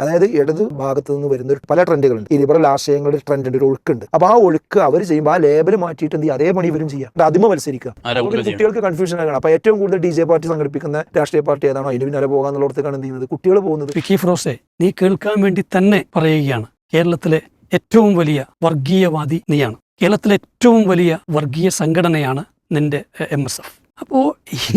അതായത് ഇടത് ഭാഗത്ത് നിന്ന് വരുന്ന ഒരു പല ട്രെൻഡുകളുണ്ട്. ഈ ലിബറൽ ആശയങ്ങളുടെ ട്രെൻഡിന്റെ ഒരു ഒഴുക്കുണ്ട്. അപ്പൊ ആ ഒഴുക്ക് അവർ ചെയ്യുമ്പോൾ ആ ലേബൽ മാറ്റിയിട്ട് എന്ത് അതേ പണി ഇവരും ചെയ്യാം അതിമ മത്സരിക്കുക. അപ്പോൾ? കുട്ടികൾക്ക് കൺഫ്യൂഷൻ ആകണം. അപ്പൊ ഏറ്റവും കൂടുതൽ ഡി ജെ പാർട്ടി സംഘടിപ്പിക്കുന്ന രാഷ്ട്രീയ പാർട്ടി ഏതാണോ? അതിന് പിന്നാലെ പോകാന്നുള്ളടത്തേക്കാണ് എന്ത് ചെയ്യുന്നത്? കുട്ടികൾ പോകുന്നത്. വിക്കി ഫ്രോസെ നീ കേൾക്കാൻ വേണ്ടി തന്നെ പറയുകയാണ്. കേരളത്തിലെ ഏറ്റവും വലിയ വർഗീയവാദി നീയാണ്. കേരളത്തിലെ ഏറ്റവും വലിയ വർഗീയ സംഘടനയാണ് നിന്റെ എം എസ് എഫ്. അപ്പോൾ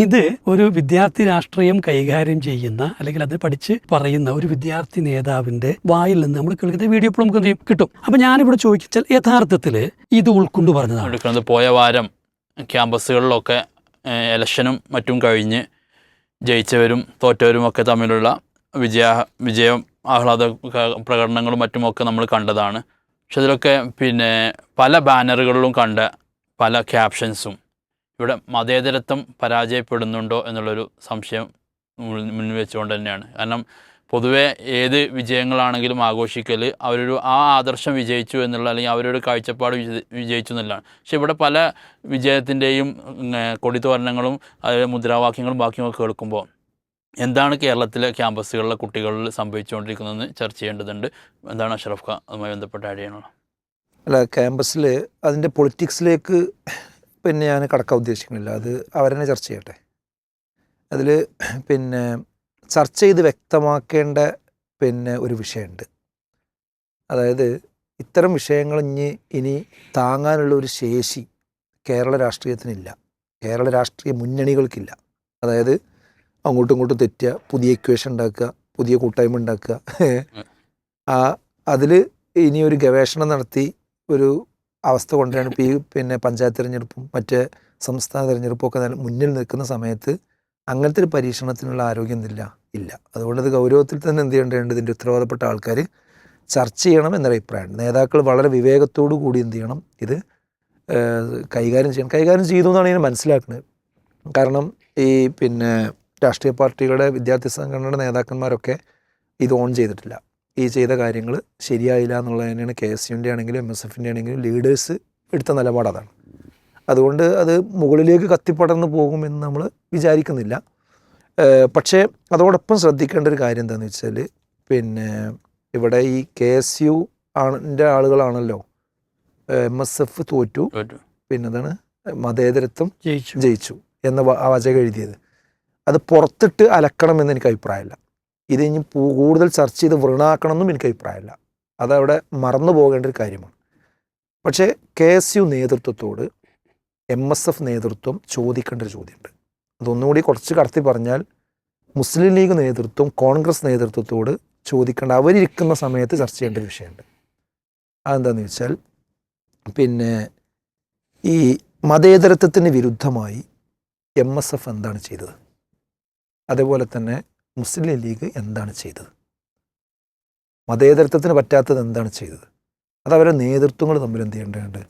ഇത് ഒരു വിദ്യാർത്ഥി രാഷ്ട്രീയം കൈകാര്യം ചെയ്യുന്ന അല്ലെങ്കിൽ അത് പഠിച്ച് പറയുന്ന ഒരു വിദ്യാർത്ഥി നേതാവിന്റെ വായിൽ നിന്ന് നമ്മൾ കേൾക്കുന്ന വീഡിയോ ഇപ്പോൾ നമുക്ക് കിട്ടും. അപ്പൊ ഞാനിവിടെ ചോദിച്ചാൽ യഥാർത്ഥത്തിൽ ഇത് ഉൾക്കൊണ്ട് പറഞ്ഞതാണ്. പോയ വാരം ക്യാമ്പസുകളിലൊക്കെ എലക്ഷനും മറ്റും കഴിഞ്ഞ് ജയിച്ചവരും തോറ്റവരും ഒക്കെ തമ്മിലുള്ള വിജയ വിജയം ആഹ്ലാദ പ്രകടനങ്ങളും മറ്റുമൊക്കെ നമ്മൾ കണ്ടതാണ്. പക്ഷെ അതിലൊക്കെ പിന്നെ പല ബാനറുകളിലും കണ്ട പല ക്യാപ്ഷൻസും ഇവിടെ മതേതരത്വം പരാജയപ്പെടുന്നുണ്ടോ എന്നുള്ളൊരു സംശയം മുന്നിൽ തന്നെയാണ്. കാരണം പൊതുവേ ഏത് വിജയങ്ങളാണെങ്കിലും ആഘോഷിക്കൽ അവരൊരു ആ ആദർശം വിജയിച്ചു എന്നുള്ള അല്ലെങ്കിൽ അവരൊരു കാഴ്ചപ്പാട് വിജ- വിജയിച്ചു എന്നുള്ളതാണ്. പക്ഷെ ഇവിടെ പല വിജയത്തിന്റെയും കൊടിത്തോരണങ്ങളും അതായത് മുദ്രാവാക്യങ്ങളും ബാക്കിയൊക്കെ കേൾക്കുമ്പോൾ എന്താണ് കേരളത്തിലെ ക്യാമ്പസുകളിലെ കുട്ടികളിൽ സംഭവിച്ചുകൊണ്ടിരിക്കുന്നതെന്ന് ചർച്ച ചെയ്യേണ്ടതുണ്ട്. എന്താണ് അഷ്റഫ് ഖാൻ അതുമായി ബന്ധപ്പെട്ട ആഡ് അല്ല ക്യാമ്പസിൽ അതിന്റെ പൊളിറ്റിക്സിലേക്ക് പിന്നെ ഞാൻ കടക്കാൻ ഉദ്ദേശിക്കുന്നില്ല. അത് അവരെന്നെ ചർച്ച ചെയ്യട്ടെ. അതിൽ പിന്നെ ചർച്ച ചെയ്ത് വ്യക്തമാക്കേണ്ട പിന്നെ ഒരു വിഷയമുണ്ട്. അതായത് ഇത്തരം വിഷയങ്ങൾ ഇനി ഇനി താങ്ങാനുള്ള ഒരു ശേഷി കേരള രാഷ്ട്രീയത്തിനില്ല. കേരള രാഷ്ട്രീയ മുന്നണികൾക്കില്ല. അതായത് അങ്ങോട്ടും ഇങ്ങോട്ടും തെറ്റുക പുതിയ ഇക്വേഷൻ ഉണ്ടാക്കുക പുതിയ കൂട്ടായ്മ ഉണ്ടാക്കുക. ആ അതിൽ ഇനി ഒരു ഗവേഷണം നടത്തി ഒരു അവസ്ഥ കൊണ്ടാണ് ഇപ്പോൾ ഈ പിന്നെ പഞ്ചായത്ത് തിരഞ്ഞെടുപ്പും മറ്റ് സംസ്ഥാന തിരഞ്ഞെടുപ്പും ഒക്കെ മുന്നിൽ നിൽക്കുന്ന സമയത്ത് അങ്ങനത്തെ ഒരു പരീക്ഷണത്തിനുള്ള ആരോഗ്യം ഇല്ല. ഇല്ല. അതുകൊണ്ട് ഗൗരവത്തിൽ തന്നെ എന്ത് ചെയ്യേണ്ടതുണ്ട്? ഇതിന്റെ ഉത്തരവാദപ്പെട്ട ആൾക്കാർ ചർച്ച ചെയ്യണം എന്നൊരു അഭിപ്രായമുണ്ട് നേതാക്കൾ വളരെ വിവേകത്തോടു കൂടി എന്ത് ചെയ്യണം? ഇത് കൈകാര്യം ചെയ്യണം. കൈകാര്യം ചെയ്തു എന്നാണ് ഞാൻ മനസ്സിലാക്കുന്നത്. കാരണം ഈ പിന്നെ രാഷ്ട്രീയ പാർട്ടികളുടെ വിദ്യാർത്ഥി സംഘടനയുടെ നേതാക്കന്മാരൊക്കെ ഇത് ഓൺ ചെയ്തിട്ടില്ല. ഈ ചെയ്ത കാര്യങ്ങൾ ശരിയായില്ല എന്നുള്ളത് തന്നെയാണ് കെ എസ് യുന്റെ ആണെങ്കിലും എം എസ് എഫിന്റെ ആണെങ്കിലും ലീഡേഴ്സ് എടുത്ത നിലപാട് അതാണ്. അതുകൊണ്ട് അത് മുകളിലേക്ക് കത്തിപ്പടർന്ന് പോകുമെന്ന് നമ്മൾ വിചാരിക്കുന്നില്ല. പക്ഷേ അതോടൊപ്പം ശ്രദ്ധിക്കേണ്ട ഒരു കാര്യം എന്താണെന്ന് വെച്ചാൽ പിന്നെ ഇവിടെ ഈ കെ എസ് യു ആണിന്റെ ആളുകളാണല്ലോ എം എസ് എഫ് തോറ്റു. പിന്നെ അതാണ് മതേതരത്വം ജയിച്ചു. ജയിച്ചു എന്ന വാചകം എഴുതിയത്. അത് പുറത്തിട്ട് അലക്കണമെന്ന് എനിക്ക് അഭിപ്രായമില്ല. ഇത് ഇനി കൂടുതൽ ചർച്ച ചെയ്ത് വൃണാക്കണം എന്നും എനിക്ക് അഭിപ്രായമില്ല. അതവിടെ മറന്നു പോകേണ്ട ഒരു കാര്യമാണ്. പക്ഷേ കെ എസ് യു നേതൃത്വത്തോട് എം എസ് എഫ് നേതൃത്വം ചോദിക്കേണ്ട ഒരു ചോദ്യമുണ്ട്. അതൊന്നുകൂടി കുറച്ച് കടത്തി പറഞ്ഞാൽ മുസ്ലിം ലീഗ് നേതൃത്വം കോൺഗ്രസ് നേതൃത്വത്തോട് ചോദിക്കേണ്ട അവരിരിക്കുന്ന സമയത്ത് ചർച്ച ചെയ്യേണ്ട ഒരു വിഷയമുണ്ട്. അതെന്താണെന്ന് വെച്ചാൽ പിന്നെ ഈ മതേതരത്വത്തിന് വിരുദ്ധമായി എം എസ് എഫ് എന്താണ് ചെയ്തത്? അതേപോലെ തന്നെ മുസ്ലിം ലീഗ് എന്താണ് ചെയ്തത്? മതേതരത്വത്തിന് പറ്റാത്തത് എന്താണ് ചെയ്തത്? അത് അവരുടെ നേതൃത്വങ്ങൾ തമ്മിൽ എന്ത് ചെയ്യേണ്ടതുണ്ട്?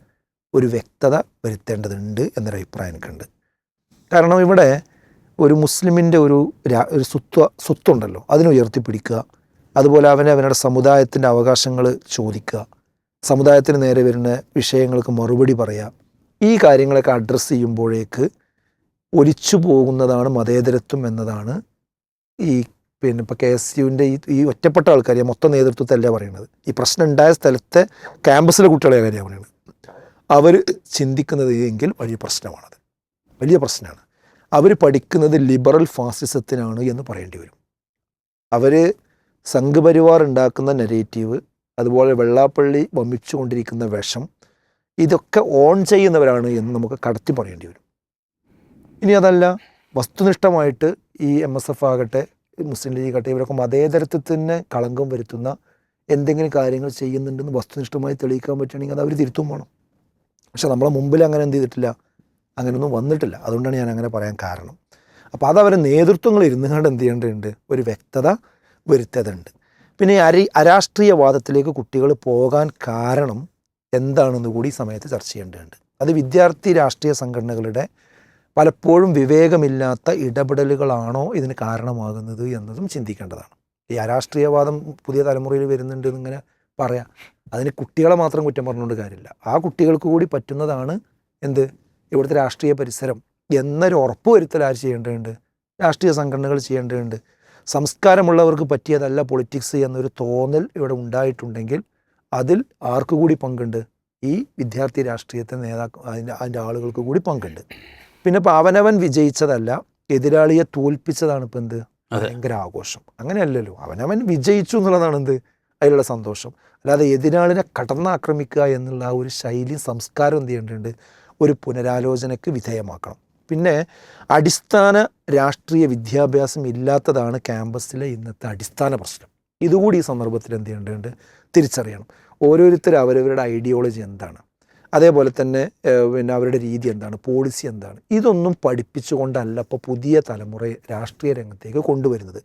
ഒരു വ്യക്തത വരുത്തേണ്ടതുണ്ട് എന്നൊരു അഭിപ്രായം എനിക്കുണ്ട്. കാരണം ഇവിടെ ഒരു മുസ്ലിമിന്റെ ഒരു ഒരു സ്വത്വ സ്വത്തുണ്ടല്ലോ അതിനെ ഉയർത്തിപ്പിടിക്കുക അതുപോലെ അവനെ അവരുടെ സമുദായത്തിന്റെ അവകാശങ്ങൾ ചോദിക്കുക സമുദായത്തിന് നേരെ വരുന്ന വിഷയങ്ങൾക്ക് മറുപടി പറയുക ഈ കാര്യങ്ങളൊക്കെ അഡ്രസ്സ് ചെയ്യുമ്പോഴേക്ക് ഒലിച്ചു പോകുന്നതാണ് മതേതരത്വം എന്നതാണ് ഈ പിന്നെ ഇപ്പോൾ കെ എസ് യുവിന്റെ ഈ ഈ ഒറ്റപ്പെട്ട ആൾക്കാർ മൊത്തം നേതൃത്വത്തല്ല പറയുന്നത് ഈ പ്രശ്നം ഉണ്ടായ സ്ഥലത്തെ ക്യാമ്പസിലെ കുട്ടികളെ കാര്യമാണ് പറയുന്നത് അവർ ചിന്തിക്കുന്നത് എങ്കിൽ വലിയ പ്രശ്നമാണത്. വലിയ പ്രശ്നമാണ്. അവർ പഠിക്കുന്നത് ലിബറൽ ഫാസിസത്തിനാണ് എന്ന് പറയേണ്ടി വരും. അവർ സംഘപരിവാർ ഉണ്ടാക്കുന്ന നെഗറ്റീവ് അതുപോലെ വെള്ളാപ്പള്ളി വമിച്ചുകൊണ്ടിരിക്കുന്ന വിഷം ഇതൊക്കെ ഓൺ ചെയ്യുന്നവരാണ് എന്ന് നമുക്ക് കടത്തി പറയേണ്ടി വരും. ഇനി അതല്ല വസ്തുനിഷ്ഠമായിട്ട് ഈ എം എസ് എഫ് ആകട്ടെ മുസ്ലിം ലീഗ് ആകട്ടെ ഇവരൊക്കെ തന്നെ കളങ്കം വരുത്തുന്ന എന്തെങ്കിലും കാര്യങ്ങൾ ചെയ്യുന്നുണ്ടെന്ന് വസ്തുനിഷ്ഠമായി തെളിയിക്കാൻ പറ്റുകയാണെങ്കിൽ അത് അവർ തിരുത്തും വേണം. പക്ഷെ നമ്മളെ മുമ്പിൽ അങ്ങനെ എന്ത് ചെയ്തിട്ടില്ല? അങ്ങനെയൊന്നും വന്നിട്ടില്ല. അതുകൊണ്ടാണ് ഞാൻ അങ്ങനെ പറയാൻ കാരണം. അപ്പോൾ അത് നേതൃത്വങ്ങൾ നേതൃത്വങ്ങൾ ഇരുന്നുകൊണ്ട് എന്ത് ചെയ്യേണ്ടതുണ്ട്? ഒരു വ്യക്തത വരുത്തേണ്ടതുണ്ട് പിന്നെ അരി അരാഷ്ട്രീയവാദത്തിലേക്ക് കുട്ടികൾ പോകാൻ കാരണം എന്താണെന്ന് കൂടി ഈ സമയത്ത് ചർച്ച ചെയ്യേണ്ടതുണ്ട്. അത് വിദ്യാർത്ഥി രാഷ്ട്രീയ സംഘടനകളുടെ പലപ്പോഴും വിവേകമില്ലാത്ത ഇടപെടലുകളാണോ ഇതിന് കാരണമാകുന്നത് എന്നതും ചിന്തിക്കേണ്ടതാണ്. ഈ അരാഷ്ട്രീയവാദം പുതിയ തലമുറയിൽ വരുന്നുണ്ട് എന്നിങ്ങനെ പറയാം. അതിന് കുട്ടികളെ മാത്രം കുറ്റം പറഞ്ഞുകൊണ്ട് കാര്യമില്ല. ആ കുട്ടികൾക്ക് കൂടി പറ്റുന്നതാണ് എന്ത്? ഇവിടുത്തെ രാഷ്ട്രീയ പരിസരം. എന്നൊരു ഉറപ്പ് വരുത്തൽ ആര് ചെയ്യേണ്ടതുണ്ട്? രാഷ്ട്രീയ സംഘടനകൾ ചെയ്യേണ്ടതുണ്ട്. സംസ്കാരമുള്ളവർക്ക് പറ്റിയതല്ല പൊളിറ്റിക്സ് എന്നൊരു തോന്നൽ ഇവിടെ ഉണ്ടായിട്ടുണ്ടെങ്കിൽ അതിൽ ആർക്കുകൂടി പങ്കുണ്ട്? ഈ വിദ്യാർത്ഥി രാഷ്ട്രീയത്തെ നേതാക്കൾ അതിന്റെ അതിന്റെ ആളുകൾക്ക് കൂടി പങ്കുണ്ട്. പിന്നെ പാവനവൻ അവനവൻ വിജയിച്ചതല്ല എതിരാളിയെ തോൽപ്പിച്ചതാണ് ഇപ്പം എന്ത്. ഭയങ്കര ആഘോഷം. അങ്ങനെയല്ലല്ലോ. അവനവൻ വിജയിച്ചു എന്നുള്ളതാണ് എന്ത്? അതിലുള്ള സന്തോഷം. അല്ലാതെ എതിരാളിനെ കടന്നാക്രമിക്കുക എന്നുള്ള ആ ഒരു ശൈലി സംസ്കാരം എന്ത് ചെയ്യേണ്ടതുണ്ട്? ഒരു പുനരാലോചനയ്ക്ക് വിധേയമാക്കണം. പിന്നെ അടിസ്ഥാന രാഷ്ട്രീയ വിദ്യാഭ്യാസം ഇല്ലാത്തതാണ് ക്യാമ്പസിലെ ഇന്നത്തെ അടിസ്ഥാന പ്രശ്നം. ഇതുകൂടി ഈ സന്ദർഭത്തിൽ എന്ത് ചെയ്യേണ്ടതുണ്ട്? തിരിച്ചറിയണം. ഓരോരുത്തർ അവരവരുടെ ഐഡിയോളജി എന്താണ്? അതേപോലെ തന്നെ പിന്നെ അവരുടെ രീതി എന്താണ് പോളിസി എന്താണ്? ഇതൊന്നും പഠിപ്പിച്ചുകൊണ്ടല്ല ഇപ്പോൾ പുതിയ തലമുറയെ രാഷ്ട്രീയ രംഗത്തേക്ക് കൊണ്ടുവരുന്നത്.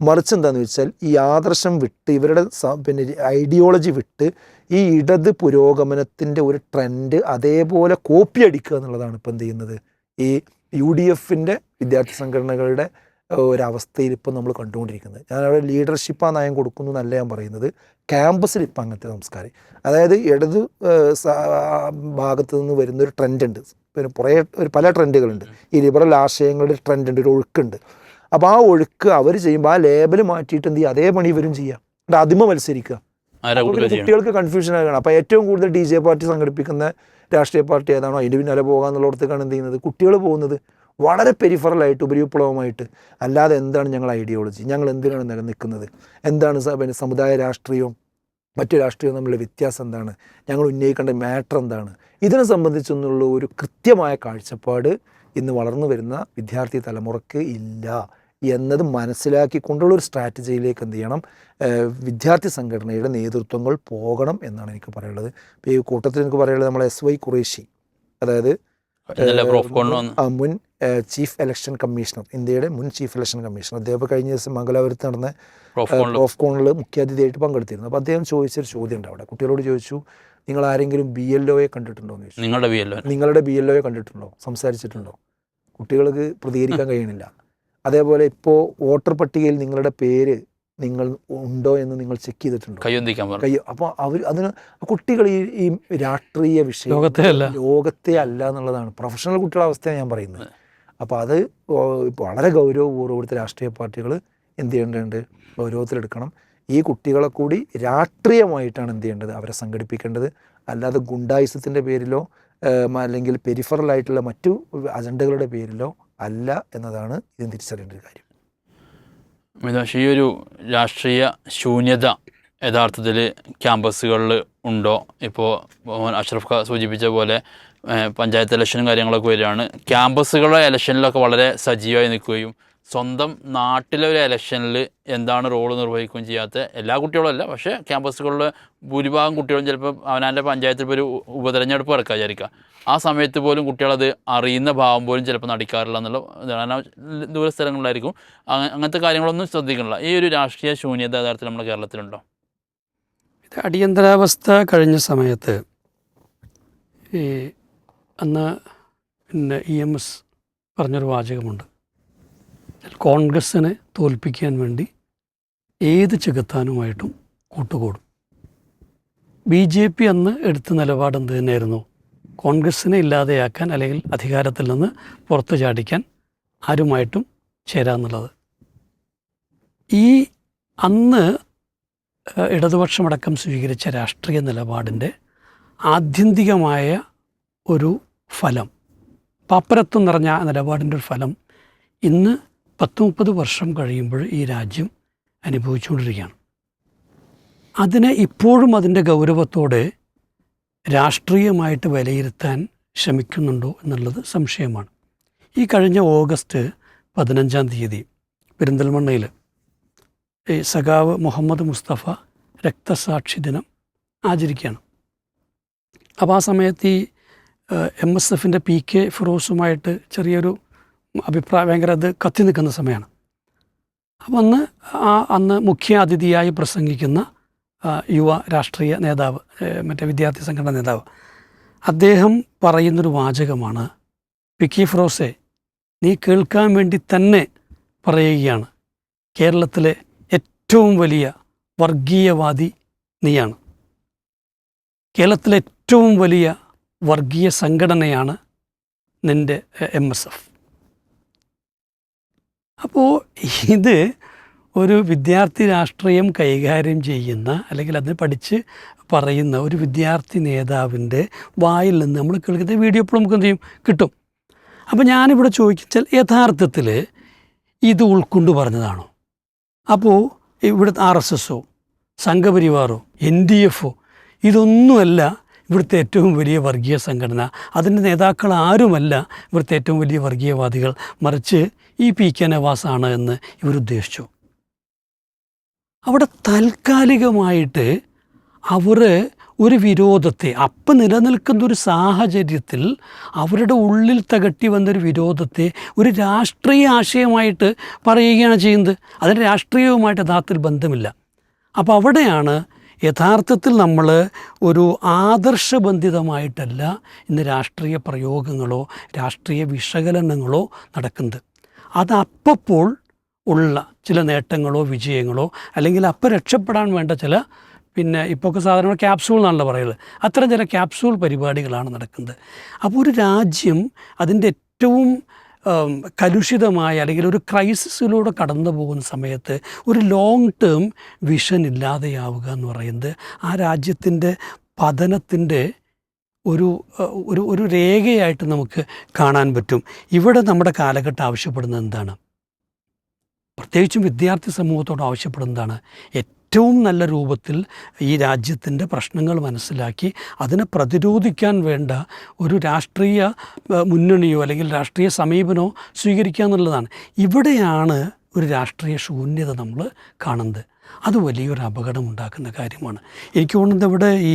മറിച്ച് എന്താണെന്ന് വെച്ചാൽ ഈ ആദർശം വിട്ട് ഇവരുടെ പിന്നെ ഐഡിയോളജി വിട്ട് ഈ ഇടത് പുരോഗമനത്തിന്റെ ഒരു ട്രെൻഡ് അതേപോലെ കോപ്പി അടിക്കുക എന്നുള്ളതാണ് ഇപ്പം എന്ത് ചെയ്യുന്നത്. ഈ യു ഡി എഫിന്റെ വിദ്യാർത്ഥി സംഘടനകളുടെ ഒരവസ്ഥയിൽ ഇപ്പം നമ്മൾ കണ്ടുകൊണ്ടിരിക്കുന്നത്. ഞാൻ അവിടെ ലീഡർഷിപ്പ് ആ നയം കൊടുക്കുന്നു എന്നല്ല ഞാൻ പറയുന്നത്. ക്യാമ്പസിൽ ഇപ്പം അങ്ങനത്തെ സംസ്കാരം. അതായത് ഇടത് ഭാഗത്തു നിന്ന് വരുന്നൊരു ട്രെൻഡ് ഉണ്ട്. പിന്നെ കുറേ ഒരു പല ട്രെൻഡുകളുണ്ട് ഈ ലിബറൽ ആശയങ്ങളുടെ ട്രെൻഡ് ഉണ്ട് ഒരു ഒഴുക്കുണ്ട്. അപ്പോൾ ആ ഒഴുക്ക് അവർ ചെയ്യുമ്പോൾ ആ ലേബൽ മാറ്റിയിട്ട് എന്ത് ചെയ്യുക? അതേ പണി ഇവരും ചെയ്യുക. എന്നിട്ട് അതിമ മത്സരിക്കുക. കുട്ടികൾക്ക് കൺഫ്യൂഷൻ ആകണം അപ്പോൾ ഏറ്റവും കൂടുതൽ ഡി ജെ പാർട്ടി സംഘടിപ്പിക്കുന്ന രാഷ്ട്രീയ പാർട്ടി ഏതാണോ? അതിന്റെ പിന്നാലെ പോകാന്നുള്ളടത്തേക്കാണ് എന്ത് ചെയ്യുന്നത്? കുട്ടികൾ പോകുന്നത്. വളരെ പെരിഫറലായിട്ട് ഉപരിവിപ്ലവമായിട്ട് അല്ലാതെ എന്താണ് ഞങ്ങൾ ഐഡിയോളജി ഞങ്ങൾ എന്തിനാണ് നിലനിൽക്കുന്നത്? എന്താണ് പിന്നെ സമുദായ രാഷ്ട്രീയവും മറ്റു രാഷ്ട്രീയവും തമ്മിലുള്ള വ്യത്യാസം എന്താണ്? ഞങ്ങൾ ഉന്നയിക്കേണ്ട മാറ്റർ എന്താണ്? ഇതിനെ സംബന്ധിച്ചൊന്നുള്ള ഒരു കൃത്യമായ കാഴ്ചപ്പാട് ഇന്ന് വളർന്നു വരുന്ന വിദ്യാർത്ഥി തലമുറയ്ക്ക് ഇല്ല എന്നത് മനസ്സിലാക്കിക്കൊണ്ടുള്ള ഒരു സ്ട്രാറ്റജിയിലേക്ക് എന്ത് ചെയ്യണം? വിദ്യാർത്ഥി സംഘടനയുടെ നേതൃത്വങ്ങൾ പോകണം എന്നാണ് എനിക്ക് പറയാനുള്ളത്. ഇപ്പോൾ ഈ കൂട്ടത്തിൽ എനിക്ക് പറയുന്നത് നമ്മളെ എസ് വൈ കുറേശി അതായത് മുൻ ചീഫ് ഇലക്ഷൻ കമ്മീഷണർ ഇന്ത്യയുടെ മുൻ ചീഫ് ഇലക്ഷൻ കമ്മീഷണർ. അദ്ദേഹം കഴിഞ്ഞ ദിവസം മംഗലാപുരത്ത് നടന്ന പ്രോഫ്കോണിൽ മുഖ്യാതിഥിയായിട്ട് പങ്കെടുത്തിരുന്നു. അപ്പോൾ അദ്ദേഹം ചോദിച്ചൊരു ചോദ്യം ഉണ്ട് അവിടെ. കുട്ടികളോട് ചോദിച്ചു നിങ്ങൾ ആരെങ്കിലും ബി എൽ ഒയെ കണ്ടിട്ടുണ്ടോ? എന്ന് ചോദിച്ചു. നിങ്ങളുടെ വി എല്ലോ നിങ്ങളുടെ ബി എൽ ഒയെ കണ്ടിട്ടുണ്ടോ? സംസാരിച്ചിട്ടുണ്ടോ? കുട്ടികൾക്ക് പ്രതികരിക്കാൻ കഴിയണില്ല അതേപോലെ ഇപ്പോൾ വോട്ടർ പട്ടികയിൽ നിങ്ങളുടെ പേര് നിങ്ങൾ ഉണ്ടോ എന്ന് നിങ്ങൾ ചെക്ക് ചെയ്തിട്ടുണ്ടോ? കയ്യൊന്തിക്കാൻ കയ്യോ അപ്പോൾ അവർ അതിന് കുട്ടികൾ ഈ ഈ രാഷ്ട്രീയ വിഷയം ലോകത്തെ അല്ല. ലോകത്തെ അല്ല എന്നുള്ളതാണ്. പ്രൊഫഷണൽ കുട്ടികളുടെ അവസ്ഥയാണ് ഞാൻ പറയുന്നത്. അപ്പോൾ അത് വളരെ ഗൗരവപൂർവം ഇവിടുത്തെ രാഷ്ട്രീയ പാർട്ടികൾ എന്ത് ചെയ്യേണ്ടതുണ്ട്? ഗൗരവത്തിലെടുക്കണം. ഈ കുട്ടികളെ കൂടി രാഷ്ട്രീയമായിട്ടാണ് എന്ത് ചെയ്യേണ്ടത്? അവരെ സംഘടിപ്പിക്കേണ്ടത്. അല്ലാതെ ഗുണ്ടായുസത്തിന്റെ പേരിലോ അല്ലെങ്കിൽ പെരിഫറലായിട്ടുള്ള മറ്റു അജണ്ടകളുടെ പേരിലോ അല്ല എന്നതാണ് ഇതിന് തിരിച്ചറിയേണ്ട ഒരു കാര്യം. മിതാഷ് ഈ ഒരു രാഷ്ട്രീയ ശൂന്യത യഥാർത്ഥത്തിൽ ക്യാമ്പസുകളിൽ ഉണ്ടോ? ഇപ്പോൾ അഷ്റഫ് ഖാൻ സൂചിപ്പിച്ച പോലെ പഞ്ചായത്ത് ഇലക്ഷനും കാര്യങ്ങളൊക്കെ വരികയാണ്. ക്യാമ്പസുകളുടെ ഇലക്ഷനിലൊക്കെ വളരെ സജീവമായി നിൽക്കുകയും സ്വന്തം നാട്ടിലെ ഒരു ഇലക്ഷനിൽ എന്താണ് റോൾ നിർവഹിക്കുകയും ചെയ്യാത്ത എല്ലാ കുട്ടികളും അല്ല പക്ഷേ ക്യാമ്പസുകളിലെ ഭൂരിഭാഗം കുട്ടികളും ചിലപ്പോൾ അവനാന്റെ പഞ്ചായത്തിൽ ഇപ്പോൾ ഒരു ഉപതെരഞ്ഞെടുപ്പ് നടക്കുക വിചാരിക്കുക ആ സമയത്ത് പോലും കുട്ടികളത് അറിയുന്ന ഭാവം പോലും ചിലപ്പോൾ നടിക്കാറില്ല എന്നുള്ള. കാരണം ദൂര സ്ഥലങ്ങളിലായിരിക്കും. അങ്ങ- അങ്ങനത്തെ കാര്യങ്ങളൊന്നും ശ്രദ്ധിക്കണില്ല. ഈ ഒരു രാഷ്ട്രീയ ശൂന്യത യഥാർത്ഥത്തിൽ നമ്മുടെ കേരളത്തിലുണ്ടോ? ഇത് അടിയന്തരാവസ്ഥ കഴിഞ്ഞ സമയത്ത് ഈ അന്ന് പിന്നെ ഇ എം എസ് പറഞ്ഞൊരു വാചകമുണ്ട്. കോൺഗ്രസ്സിനെ തോൽപ്പിക്കാൻ വേണ്ടി ഏത് ചെകുത്താനുമായിട്ടും കൂട്ടുകൂടും. ബി ജെ പി അന്ന് എടുത്ത നിലപാട് എന്ത് തന്നെയായിരുന്നു? കോൺഗ്രസ്സിനെ ഇല്ലാതെയാക്കാൻ അല്ലെങ്കിൽ അധികാരത്തിൽ നിന്ന് പുറത്തു ചാടിക്കാൻ ആരുമായിട്ടും ചേരാന്നുള്ളത്. ഈ അന്ന് ഇടതുപക്ഷമടക്കം സ്വീകരിച്ച രാഷ്ട്രീയ നിലപാടിന്റെ ആത്യന്തികമായ ഒരു ഫലം. പാപ്പരത്വം നിറഞ്ഞ നിലപാടിന്റെ ഒരു ഫലം ഇന്ന് പത്ത് മുപ്പത് വർഷം കഴിയുമ്പോൾ ഈ രാജ്യം അനുഭവിച്ചുകൊണ്ടിരിക്കുകയാണ്. അതിനെ ഇപ്പോഴും അതിന്റെ ഗൗരവത്തോടെ രാഷ്ട്രീയമായിട്ട് വിലയിരുത്താൻ ശ്രമിക്കുന്നുണ്ടോ എന്നുള്ളത് സംശയമാണ്. ഈ കഴിഞ്ഞ ഓഗസ്റ്റ് പതിനഞ്ചാം തീയതി പെരിന്തൽമണ്ണയിൽ സഖാവ് മുഹമ്മദ് മുസ്തഫ രക്തസാക്ഷി ദിനം ആചരിക്കുകയാണ്. അപ്പോൾ ആ സമയത്ത് ഈ എം എസ് എഫിന്റെ പി കെ ഫിറോസുമായിട്ട് ചെറിയൊരു അഭിപ്രായം ഭയങ്കര അത് കത്തി നിൽക്കുന്ന സമയമാണ്. അപ്പം അന്ന് ആ അന്ന് മുഖ്യ അതിഥിയായി പ്രസംഗിക്കുന്ന യുവ രാഷ്ട്രീയ നേതാവ് മറ്റേ വിദ്യാർത്ഥി സംഘടന നേതാവ്. അദ്ദേഹം പറയുന്നൊരു വാചകമാണ് പി കെ ഫിറോസെ നീ കേൾക്കാൻ വേണ്ടി തന്നെ പറയുകയാണ്. കേരളത്തിലെ ഏറ്റവും വലിയ വർഗീയവാദി നീയാണ്. കേരളത്തിലെ ഏറ്റവും വലിയ വർഗീയ സംഘടനയാണ് നിന്റെ എം എസ് എഫ്. അപ്പോൾ ഇത് ഒരു വിദ്യാർത്ഥി രാഷ്ട്രീയം കൈകാര്യം ചെയ്യുന്ന അല്ലെങ്കിൽ അതിനെ പഠിച്ച് പറയുന്ന ഒരു വിദ്യാർത്ഥി നേതാവിന്റെ വായിൽ നിന്ന് നമ്മൾ കേൾക്കുന്ന വീഡിയോ ഇപ്പോൾ നമുക്ക് എന്ത് ചെയ്യും? കിട്ടും. അപ്പോൾ ഞാനിവിടെ ചോദിച്ചാൽ യഥാർത്ഥത്തിൽ ഇത് ഉൾക്കൊണ്ട് പറഞ്ഞതാണോ? അപ്പോൾ ഇവിടുത്തെ ആർ എസ് എസോ സംഘപരിവാറോ എൻ ഡി എഫോ ഇതൊന്നുമല്ല ഇവിടുത്തെ ഏറ്റവും വലിയ വർഗീയ സംഘടന. അതിന്റെ നേതാക്കൾ ആരുമല്ല ഇവിടുത്തെ ഏറ്റവും വലിയ വർഗീയവാദികൾ. മറിച്ച് ഈ പി കെ നവാസാണ് എന്ന് ഇവരുദ്ദേശിച്ചു അവിടെ താൽക്കാലികമായിട്ട് അവർ ഒരു വിരോധത്തെ അപ്പം നിലനിൽക്കുന്ന ഒരു സാഹചര്യത്തിൽ അവരുടെ ഉള്ളിൽ തകട്ടി വന്നൊരു വിരോധത്തെ ഒരു രാഷ്ട്രീയ ആശയമായിട്ട് പറയുകയാണ് ചെയ്യുന്നത്. അതിന് രാഷ്ട്രീയവുമായിട്ട് യഥാർത്ഥത്തിൽ ബന്ധമില്ല. അപ്പോൾ അവിടെയാണ് യഥാർത്ഥത്തിൽ നമ്മൾ ഒരു ആദർശബന്ധിതമായിട്ടല്ല ഇന്ന് രാഷ്ട്രീയ പ്രയോഗങ്ങളോ രാഷ്ട്രീയ വിശകലനങ്ങളോ നടക്കുന്നത്. അത് അപ്പോൾ ഉള്ള ചില നേട്ടങ്ങളോ വിജയങ്ങളോ അല്ലെങ്കിൽ അപ്പം രക്ഷപ്പെടാൻ വേണ്ട ചില പിന്നെ ഇപ്പോഴൊക്കെ സാധാരണ ക്യാപ്സൂൾ എന്നാണല്ലോ പറയുന്നത്. അത്തരം ചില ക്യാപ്സൂൾ പരിപാടികളാണ് നടക്കുന്നത്. അപ്പോൾ ഒരു രാജ്യം അതിന്റെ ഏറ്റവും കലുഷിതമായ അല്ലെങ്കിൽ ഒരു ക്രൈസിസിലൂടെ കടന്നു പോകുന്ന സമയത്ത് ഒരു ലോങ് ടേം വിഷൻ ഇല്ലാതെയാവുക എന്ന് പറയുന്നത് ആ രാജ്യത്തിന്റെ പതനത്തിന്റെ ഒരു ഒരു ഒരു രേഖയായിട്ട് നമുക്ക് കാണാൻ പറ്റും. ഇവിടെ നമ്മുടെ കാലഘട്ടം ആവശ്യപ്പെടുന്നത് എന്താണ്? പ്രത്യേകിച്ചും വിദ്യാർത്ഥി സമൂഹത്തോട് ആവശ്യപ്പെടുന്നതാണ്. ഏറ്റവും നല്ല രൂപത്തിൽ ഈ രാജ്യത്തിന്റെ പ്രശ്നങ്ങൾ മനസ്സിലാക്കി അതിനെ പ്രതിരോധിക്കാൻ വേണ്ട ഒരു രാഷ്ട്രീയ മുന്നണിയോ അല്ലെങ്കിൽ രാഷ്ട്രീയ സമീപനമോ സ്വീകരിക്കുക എന്നുള്ളതാണ്. ഇവിടെയാണ് ഒരു രാഷ്ട്രീയ ശൂന്യത നമ്മൾ കാണുന്നത്. അത് വലിയൊരു അപകടം ഉണ്ടാക്കുന്ന കാര്യമാണ്. എനിക്ക് തോന്നുന്നത് ഇവിടെ ഈ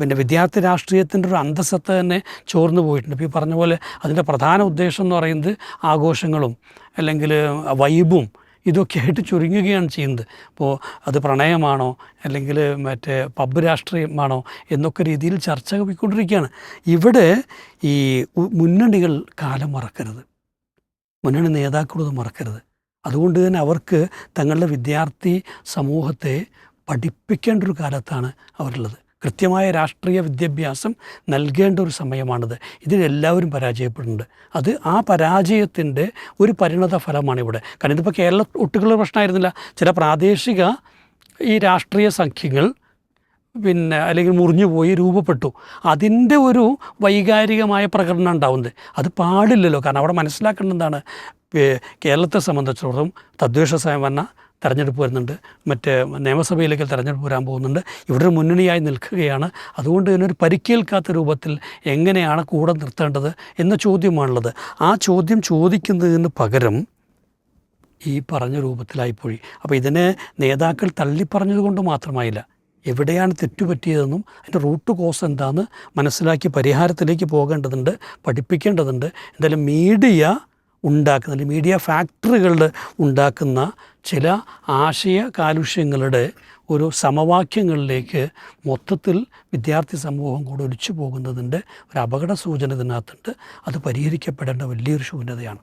പിന്നെ വിദ്യാർത്ഥി രാഷ്ട്രീയത്തിന്റെ ഒരു അന്തസ്സത്ത തന്നെ ചോർന്നു പോയിട്ടുണ്ട്. ഇപ്പോൾ ഈ പറഞ്ഞ പോലെ അതിന്റെ പ്രധാന ഉദ്ദേശം എന്ന് പറയുന്നത് ആഘോഷങ്ങളും അല്ലെങ്കിൽ വൈബും ഇതൊക്കെ ആയിട്ട് ചുരുങ്ങുകയാണ് ചെയ്യുന്നത്. അപ്പോൾ അത് പ്രണയമാണോ? അല്ലെങ്കിൽ മറ്റേ പബ് രാഷ്ട്രീയമാണോ? എന്നൊക്കെ രീതിയിൽ ചർച്ച പോയിക്കൊണ്ടിരിക്കുകയാണ് ഇവിടെ ഈ മുന്നണികൾ കാലം മറക്കരുത്. മുന്നണി നേതാക്കളത് മറക്കരുത്. അതുകൊണ്ട് തന്നെ അവർക്ക് തങ്ങളുടെ വിദ്യാർത്ഥി സമൂഹത്തെ പഠിപ്പിക്കേണ്ട ഒരു കാലത്താണ് അവരുള്ളത്. കൃത്യമായ രാഷ്ട്രീയ വിദ്യാഭ്യാസം നൽകേണ്ട ഒരു സമയമാണിത്. ഇതിലെല്ലാവരും പരാജയപ്പെടുന്നുണ്ട്. അത് ആ പരാജയത്തിന്റെ ഒരു പരിണത ഫലമാണ് ഇവിടെ കാരണം ഇതിപ്പോൾ കേരള ഒട്ടുകളുടെ പ്രശ്നമായിരുന്നില്ല. ചില പ്രാദേശിക ഈ രാഷ്ട്രീയ സഖ്യങ്ങൾ പിന്നെ അല്ലെങ്കിൽ മുറിഞ്ഞു പോയി രൂപപ്പെട്ടു. അതിന്റെ ഒരു വൈകാരികമായ പ്രകടനം ഉണ്ടാവുന്നത്. അത് പാടില്ലല്ലോ. കാരണം അവിടെ മനസ്സിലാക്കേണ്ടതാണ് കേരളത്തെ സംബന്ധിച്ചിടത്തോളം തദ്ദേശ സ്വയംഭരണ തെരഞ്ഞെടുപ്പ് വരുന്നുണ്ട്. മറ്റ് നിയമസഭയിലേക്ക് തെരഞ്ഞെടുപ്പ് വരാൻ പോകുന്നുണ്ട്. ഇവിടെ ഒരു മുന്നണിയായി നിൽക്കുകയാണ്. അതുകൊണ്ട് തന്നെ ഒരു പരിക്കേൽക്കാത്ത രൂപത്തിൽ എങ്ങനെയാണ് കൂടെ നിർത്തേണ്ടത് എന്ന ചോദ്യമാണുള്ളത്. ആ ചോദ്യം ചോദിക്കുന്നതിന് പകരം ഈ പറഞ്ഞ രൂപത്തിലായിപ്പോയി. അപ്പോൾ ഇതിനെ നേതാക്കൾ തള്ളിപ്പറഞ്ഞത് കൊണ്ട് മാത്രമായില്ല. എവിടെയാണ് തെറ്റുപറ്റിയതെന്നും അതിന്റെ റൂട്ട് കോസ് എന്താണെന്ന് മനസ്സിലാക്കി പരിഹാരത്തിലേക്ക് പോകേണ്ടതുണ്ട് പഠിപ്പിക്കേണ്ടതുണ്ട്. എന്തായാലും മീഡിയ ഉണ്ടാക്കുന്ന അല്ലെങ്കിൽ മീഡിയ ഫാക്ടറികളിൽ ഉണ്ടാക്കുന്ന ചില ആശയ കാലുഷ്യങ്ങളുടെ ഒരു സമവാക്യങ്ങളിലേക്ക് മൊത്തത്തിൽ വിദ്യാർത്ഥി സമൂഹം കൂടെ ഒലിച്ചു പോകുന്നതിന്റെ ഒരു അപകട സൂചന ഇതിനകത്തുണ്ട്. അത് പരിഹരിക്കപ്പെടേണ്ട വലിയൊരു ശൂന്യതയാണ്.